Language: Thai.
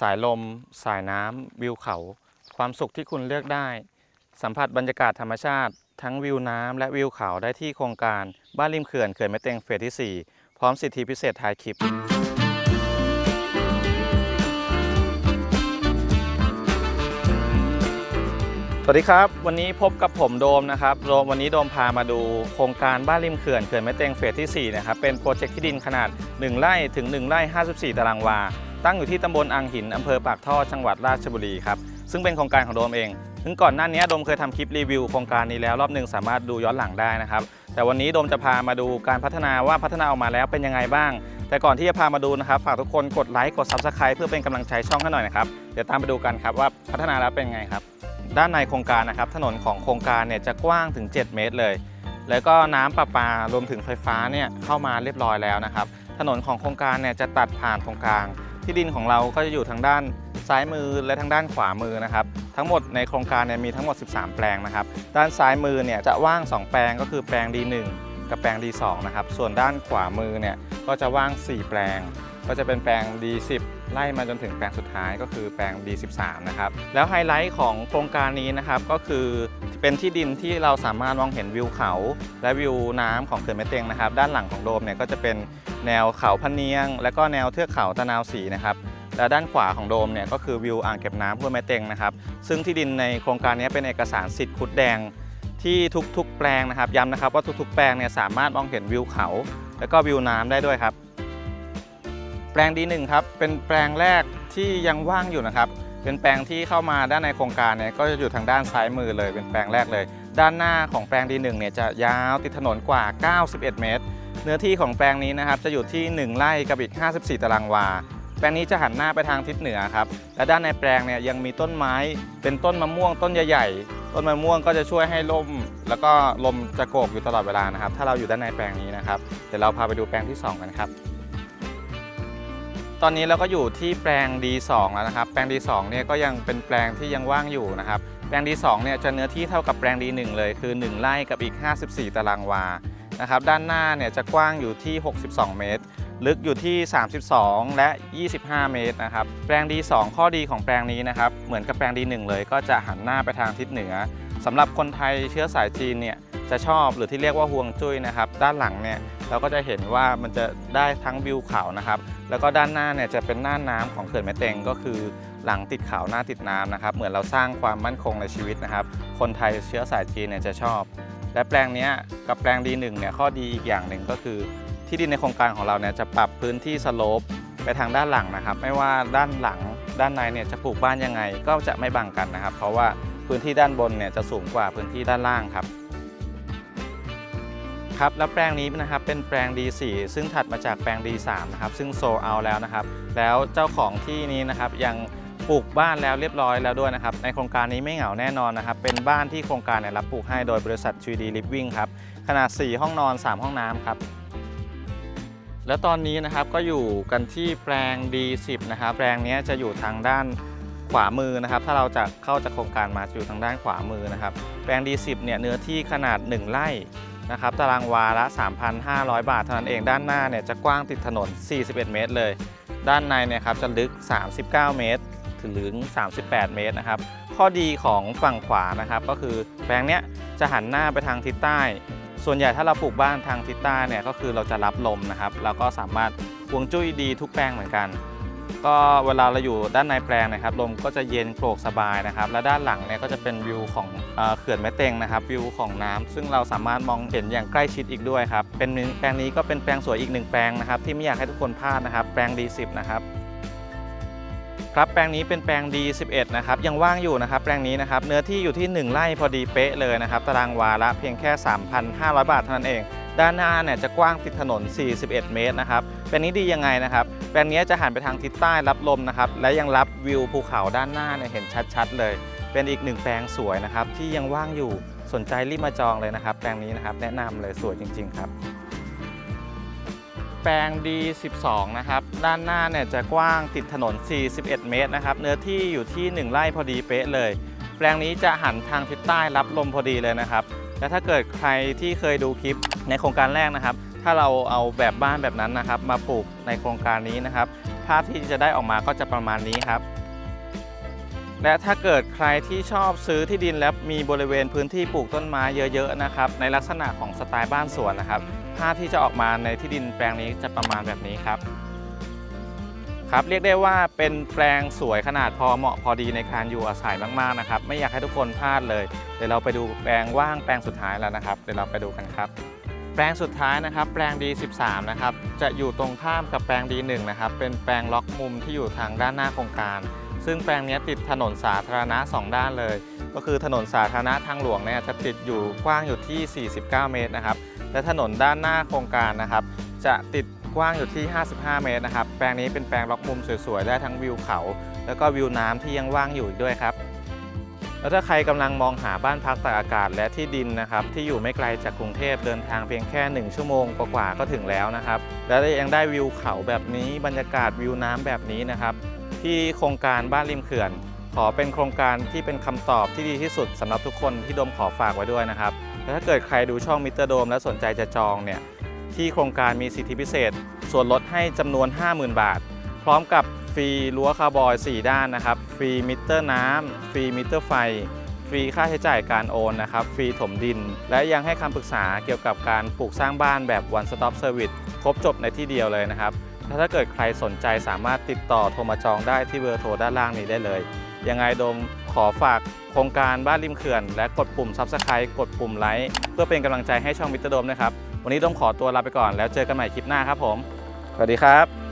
สายลม สายน้ำ วิวเขา ความสุขที่คุณเลือกได้ สัมผัสบรรยากาศธรรมชาติ ทั้งวิวน้ำและวิวเขาได้ที่โครงการ บ้านริมเขื่อนเขื่อนแม่เตงเฟสที่ 4 พร้อมสิทธิพิเศษท้ายคลิป สวัสดีครับ วันนี้พบกับผมโดมนะครับโดมวันนี้โดมพามาดูโครงการบ้านริมเขื่อนเขื่อนแม่เตงเฟสที่4นะครับเป็นโปรเจกต์ที่ดินขนาด 1 ไร่ถึง 1 ไร่ 54 ตารางวา ตั้งอยู่ที่ตำบลอังหินอำเภอปากท่อจังหวัดราชบุรีครับซึ่งเป็นโครงการของโดมเองซึ่งก่อนหน้านี้โดมเคยทำคลิปรีวิวโครงการนี้แล้วรอบหนึ่งสามารถดูย้อนหลังได้นะครับ แต่วันนี้โดมจะพามาดูการพัฒนาว่าพัฒนาออกมาแล้วเป็นยังไงบ้าง แต่ก่อนที่จะพามาดูนะครับ ฝากทุกคนกดไลค์กด Subscribe เพื่อเป็นกำลังใจช่องให้หน่อยนะครับเดี๋ยวตามไปดูกันครับว่าพัฒนาแล้วเป็นยังไงครับ ด้านในโครงการนะครับถนนของโครงการเนี่ยจะกว้างถึง 7 เมตรเลย แล้วก็น้ำประปารวมถึงไฟฟ้าเนี่ยเข้ามาเรียบร้อยแล้วนะครับถนนของโครงการเนี่ยจะตัดผ่านตรงกลาง ที่ดินของเราก็จะอยู่ทางด้านซ้ายมือและทางด้านขวามือนะครับ ทั้งหมดในโครงการเนี่ยมีทั้งหมด 13 แปลงนะครับ ด้านซ้ายมือเนี่ยจะว่าง 2 แปลงก็คือแปลง D1 กับแปลง D2 นะครับ ส่วนด้านขวามือเนี่ยก็จะว่าง 4 แปลง ก็จะเป็นแปลง D10 ไล่มาจนถึงแปลงสุดท้ายก็คือแปลง D13 นะครับ แล้วไฮไลท์ของโครงการนี้นะครับก็คือเป็นที่ดินที่เราสามารถมองเห็นวิวเขา และวิวน้ำของเขื่อนแม่เตงนะครับ ด้านหลังของโดมเนี่ยก็จะเป็นแนวเขาพะเนียง และก็แนวเทือกเขาตะนาวสีนะครับและด้านขวาของโดมเนี่ยก็คือวิวอ่างเก็บน้ำห้วยแม่เต็งนะครับ ซึ่งที่ดินในโครงการนี้เป็นเอกสารสิทธิ์คุดแดงที่ทุกๆ แปลงนะครับย้ำนะครับว่าทุกๆ แปลงเนี่ยสามารถมองเห็นวิวเขา และก็วิวน้ำได้ด้วยครับ ปลงดีหนึ่งครับ เป็นแปลงแรกที่ยังว่างอยู่นะครับ เป็นแปลงที่เข้ามาด้านในโครงการเนี่ยก็จะอยู่ทางด้านซ้ายมือเลย เป็นแปลงแรกเลย ด้านหน้าของแปลงดีหนึ่งเนี่ยจะยาวติดถนนกว่า 91 เมตร เนื้อที่ของแปลงนี้นะครับจะอยู่ที่ 1 ไร่กับอีก 54 ตารางวา แปลงนี้จะหันหน้าไปทางทิศเหนือครับ และด้านในแปลงเนี่ยยังมีต้นไม้ เป็นต้นมะม่วงต้นใหญ่ๆ ต้นมะม่วงก็จะช่วยให้ลม แล้วก็ลมจะโกกอยู่ตลอดเวลานะครับ ถ้าเราอยู่ด้านในแปลงนี้นะครับ เดี๋ยวเราพาไปดูแปลงที่ 2 กันครับ ตอนนี้เราก็อยู่ที่แปลง D2 แล้วนะครับ แปลง D2 เนี่ยก็ยังเป็นแปลงที่ยังว่างอยู่นะครับ แปลง D2 เนี่ยจะเนื้อที่เท่ากับแปลง D1 เลย คือ 1 ไร่กับอีก 54 ตารางวา นะครับ ด้านหน้าเนี่ยจะกว้างอยู่ที่ 62 เมตร ลึกอยู่ที่ 32 และ 25 เมตรนะครับ แปลง D2 ข้อดีของแปลงนี้นะครับ เหมือนกับแปลง D1 เลย ก็จะหันหน้าไปทางทิศเหนือสำหรับคนไทยเชื้อสายจีนเนี่ยจะชอบหรือที่เรียกว่าฮวงจุ้ยนะครับ ด้านหลังเนี่ย เราก็จะเห็นว่ามันจะได้ทั้งวิวเขานะครับ แล้วก็ด้านหน้าเนี่ยจะเป็นหน้าน้ำของเขื่อนแม่เตงก็คือหลังติดเขาหน้าติดน้ำนะครับ เหมือนเราสร้างความมั่นคงในชีวิตนะครับ คนไทยเชื้อสายจีนเนี่ยจะชอบ และแปลงนี้กับแปลง D1 เนี่ยข้อดีอีกอย่างหนึ่งก็คือ ที่ดินในโครงการของเราเนี่ยจะปรับพื้นที่สโลปไปทางด้านหลังนะครับ ไม่ว่าด้านหลังด้านในเนี่ยจะปลูกบ้านยังไงก็จะไม่บังกันนะครับ เพราะว่าพื้นที่ด้านบนเนี่ยจะสูงกว่าพื้นที่ด้านล่างครับ ครับแล้วแปลงนี้นะครับเป็นแปลง D4 ซึ่งถัดมาจากแปลง D3 นะครับซึ่งโซเอาแล้วนะครับ แล้วเจ้าของที่นี้นะครับยังปลูกบ้านแล้วเรียบร้อยแล้วด้วยนะครับ ในโครงการนี้ไม่เหงาแน่นอนนะครับ เป็นบ้านที่โครงการเนี่ยรับปลูกให้โดยบริษัท 3D Living ครับ ขนาด 4 ห้องนอน 3 ห้องน้ำครับ แล้วตอนนี้นะครับก็อยู่กันที่แปลง D10 นะครับ แปลงนี้จะอยู่ทางด้านขวามือนะครับ ถ้าเราจะเข้าจากโครงการมาจะอยู่ทางด้านขวามือนะครับ แปลง D10 เนี่ยเนื้อที่ขนาด 1 ไร่ นะครับตารางวาละ 3,500 บาทเท่านั้นเองด้านหน้าเนี่ยจะกว้างติดถนน 41 เมตรเลย ด้านในเนี่ยครับจะลึก 39 เมตร ถึง 38 เมตรนะครับข้อดีของฝั่งขวานะครับก็คือแปลงเนี้ยจะหันหน้าไปทางทิศใต้ ส่วนใหญ่ถ้าเราปลูกบ้านทางทิศใต้เนี่ยก็คือเราจะรับลมนะครับแล้วก็สามารถฮวงจุ้ยดีทุกแปลงเหมือนกัน ก็เวลาเราอยู่ด้านในแปลงนะครับลมก็จะเย็นโปร่งสบายนะครับ และด้านหลังเนี่ยก็จะเป็นวิวของเขื่อนแม่เต็งนะครับ วิวของน้ำซึ่งเราสามารถมองเห็นอย่างใกล้ชิดอีกด้วยครับเป็นแปลงนี้ก็เป็นแปลงสวยอีกหนึ่งแปลงนะครับที่ไม่อยากให้ทุกคนพลาดนะครับ แปลง D10 นะครับครับแปลงนี้เป็นแปลง D11 นะครับยังว่างอยู่นะครับแปลงนี้นะครับเนื้อที่อยู่ที่ 1 ไร่พอดีเป๊ะเลยนะครับตารางวาละเพียงแค่ 3,500 บาทเท่านั้นเอง ด้านหน้าเนี่ยจะกว้างติดถนน 41 เมตรนะครับ แปลงนี้ดียังไงนะครับ แปลงนี้จะหันไปทางทิศใต้รับลมนะครับ และยังรับวิวภูเขาด้านหน้าเนี่ยเห็นชัด ๆ เลย เป็นอีกหนึ่งแปลงสวยนะครับ ที่ยังว่างอยู่สนใจรีบมาจองเลยนะครับ แปลงนี้นะครับแนะนำเลยสวยจริง ๆ ครับ แปลง D12 นะครับ ด้านหน้าเนี่ยจะกว้างติดถนน 41 เมตรนะครับ เนื้อที่อยู่ที่ 1 ไร่พอดีเป๊ะเลย แปลงนี้จะหันทางทิศใต้รับลมพอดีเลยนะครับ และถ้าเกิดใครที่เคยดูคลิปในโครงการแรกนะครับ ถ้าเราเอาแบบบ้านแบบนั้นนะครับ มาปลูกในโครงการนี้นะครับ ภาพที่จะได้ออกมาก็จะประมาณนี้ครับ และถ้าเกิดใครที่ชอบซื้อที่ดินแล้วมีบริเวณพื้นที่ปลูกต้นไม้เยอะๆนะครับ ในลักษณะของสไตล์บ้านสวนนะครับ ภาพที่จะออกมาในที่ดินแปลงนี้จะประมาณแบบนี้ครับครับเรียกได้ว่าเป็นแปลงสวยขนาดพอเหมาะพอดีในการอยู่อาศัยมากๆนะครับ ไม่อยากให้ทุกคนพลาดเลย เดี๋ยวเราไปดูแปลงว่างแปลงสุดท้ายแล้วนะครับ เดี๋ยวเราไปดูกันครับ แปลงสุดท้ายนะครับแปลง D13 นะครับจะอยู่ตรงข้ามกับแปลง D1 นะครับเป็นแปลงล็อกมุมที่อยู่ทางด้านหน้าโครงการ ซึ่งแปลงนี้ติดถนนสาธารณะ 2 ด้านเลย ก็คือถนนสาธารณะทางหลวงเนี่ยจะติดอยู่กว้างอยู่ที่ 49 เมตรนะครับและถนนด้านหน้าโครงการนะครับจะติดกว้างอยู่ที่ 55 เมตรนะครับแปลงนี้เป็นแปลงล็อกมุมสวยๆได้ทั้งวิวเขา แล้วก็วิวน้ำที่ยังว่างอยู่อีกด้วยครับ แล้วถ้าใครกำลังมองหาบ้านพักตากอากาศและที่ดินนะครับที่อยู่ไม่ไกลจากกรุงเทพเดินทางเพียงแค่ 1 ชั่วโมงกว่าก็ถึงแล้วนะครับ และยังได้วิวเขาแบบนี้บรรยากาศวิวน้ำแบบนี้นะครับ ที่โครงการบ้านริมเขื่อน ขอเป็นโครงการที่เป็นคำตอบที่ดีที่สุดสำหรับทุกคนที่โดมขอฝากไว้ด้วยนะครับและถ้าเกิดใครดูช่องมิเตอร์โดมและสนใจจะจองเนี่ยที่โครงการมีสิทธิพิเศษ ส่วนลดให้จำนวน 50,000 บาท พร้อมกับฟรีรั้วคาร์บอย 4 ด้านนะครับ ฟรีมิเตอร์น้ำฟรีมิเตอร์ไฟ ฟรีค่าใช้จ่ายการโอนนะครับ ฟรีถมดิน และยังให้คำปรึกษาเกี่ยวกับการปลูกสร้างบ้านแบบ one stop service ครบจบในที่เดียวเลยนะครับ ถ้าเกิดใครสนใจสามารถติดต่อโทรมาจองได้ที่เบอร์โทรด้านล่างนี้ได้เลย ยังไงโดมขอฝากโครงการบ้านริมเขื่อน และกดปุ่ม Subscribe กดปุ่มไลค์เพื่อเป็นกำลังใจให้ช่องมิเตอร์โดมนะครับ วันนี้โดมขอตัวลาไปก่อนแล้วเจอกันใหม่คลิปหน้าครับผม สวัสดีครับ